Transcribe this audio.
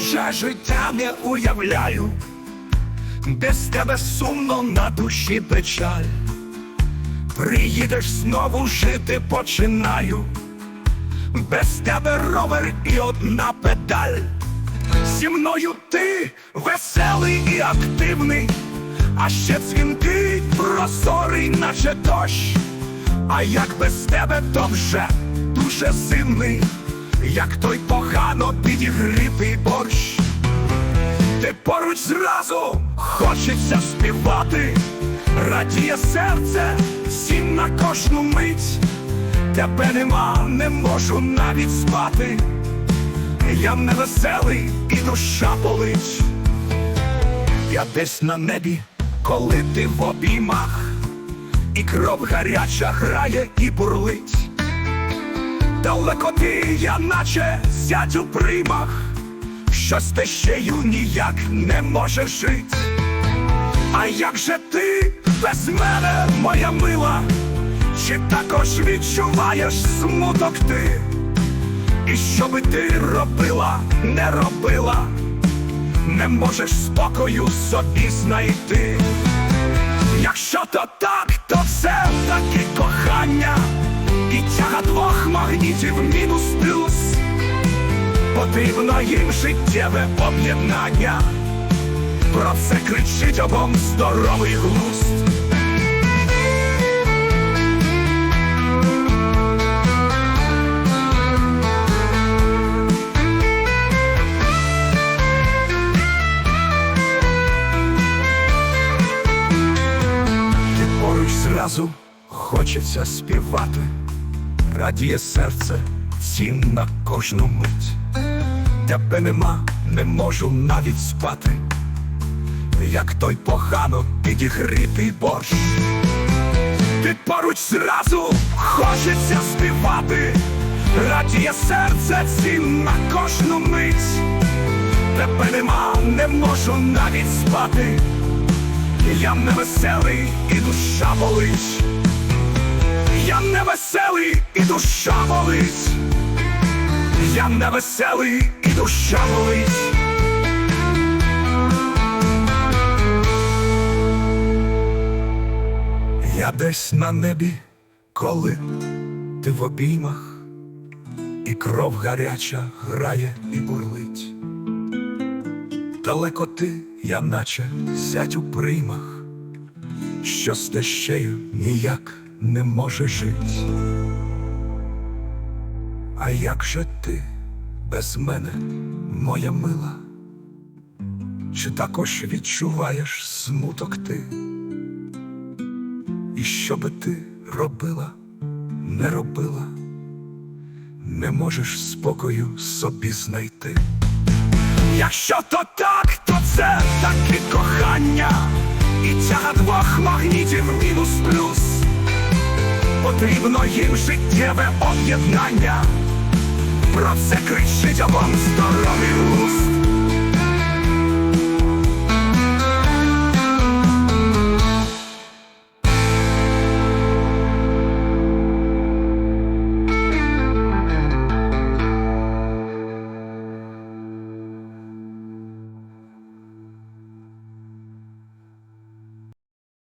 нове життя не уявляю, без тебе сумно на душі печаль. Приїдеш знову жити починаю, без тебе ровер і одна педаль. Зі мною ти веселий і активний, а ще дзвінкий, прозорий, наче дощ. А як без тебе, то вже дуже зимний, як той погано підігрітий борщ. Ти поруч зразу хочеться співати, радіє серце всім на кожну мить. Тебе нема, не можу навіть спати. Я невеселий і душа болить. Я десь на небі, коли ти в обіймах, і кров гаряча грає і бурлить. Далеко ти, я наче сядь у примах, що з тещею ніяк не може жить. А як же ти без мене, моя мила, чи також відчуваєш смуток ти? І що би ти робила, не робила, не можеш спокою собі знайти. Якщо то так, двох магнітів мінус плюс. Потрібно їм життєве об'єднання. Про це кричить обом здоровий глузд. Зразу хочеться співати, радіє серце цін на кожну мить. Тебе нема, не можу навіть спати, як той погано підігрітий борщ. Ти поруч зразу хочеться співати, радіє серце цін на кожну мить. Тебе нема, не можу навіть спати. Я не веселий і душа болить. Я не веселий і душа болить. Я не веселий і душа болить. Я десь на небі, коли ти в обіймах, і кров гаряча грає і бурлить. Далеко ти, я наче сядь у приймах, що з тещею ніяк не може жить. А як же ти без мене, моя мила? Чи також відчуваєш смуток ти? І що би ти робила, не робила, не можеш спокою собі знайти. Якщо то так, то це таки кохання, і тяга двох магнітів мінус плюс. Потрібно їм життєве об'єднання. Про це кричить обом здоровий глузд.